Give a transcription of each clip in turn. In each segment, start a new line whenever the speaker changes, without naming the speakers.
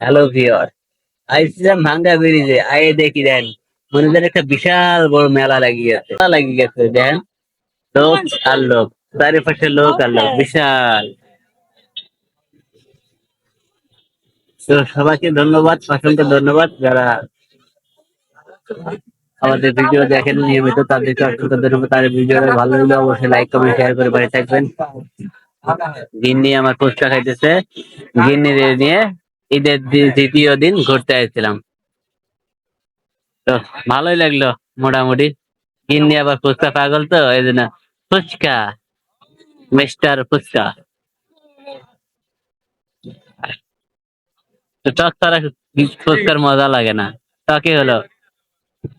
Hello viewer আইসিলাম ভাঙ্গা ব্রিজে আয়ে দেখি দেন। মনে একটা বিশাল বড় মেলা লাগিয়ে গেছে মেলা লাগিয়ে গেছে, দেন। লোক আর লোক। চারিপাশে লোক আর লোক, বিশাল। তো সবাইকে ধন্যবাদ অসংখ্য ধন্যবাদ। যারা আমাদের ভিডিও দেখেন, নিয়মিত তাদেরকে অসংখ্য ধন্যবাদ। তার ভিডিও ভালো লাগলে অবশ্যই লাইক কমেন্ট শেয়ার করে পাশে থাকবেন। গিন্নি আমার ফুচকা খাইতেছে। গিন্নি নিয়ে ঈদের দ্বিতীয় দিন ঘুরতে আসছিলাম তো ভালোই লাগল মোটামুটি। গিন্নি আবার ফুচকা পাগল তো, এই জন্য ফুচকা, মিস্টার ফুচকা। টক ছাড়া ফুচকার মজা লাগে না। টকে হলো।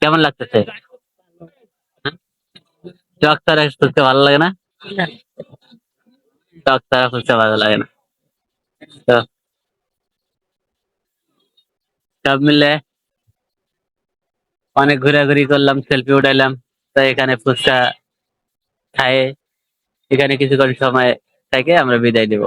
কেমন লাগতেছে? হ্যাঁ? টক ছাড়া ফুচকা ভালো লাগে না? টক ছাড়া ফুচকা ভালো লাগে না তো সব মিলে অনেক ঘোরাঘুরি করলাম সেলফি উঠাইলাম তো এখানে ফুচকা খায়ে এখানে কিছুক্ষণ সময় থেকে আমরা বিদায় দেব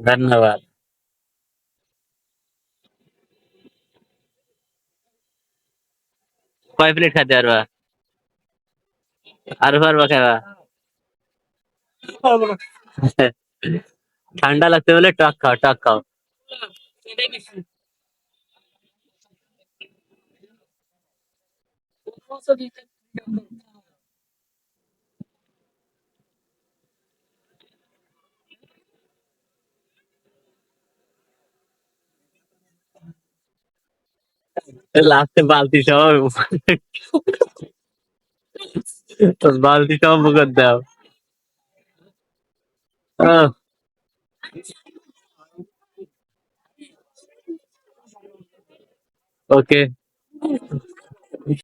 ধন্যবাদ। কয় প্লেট খাতে পারবা? আরও পারবা খাবা ঠান্ডা লাগতে বলে টক খাও টক খাও। লাস্টে বালতি সহ বালতি সহ মুখত দাও আহ। ওকে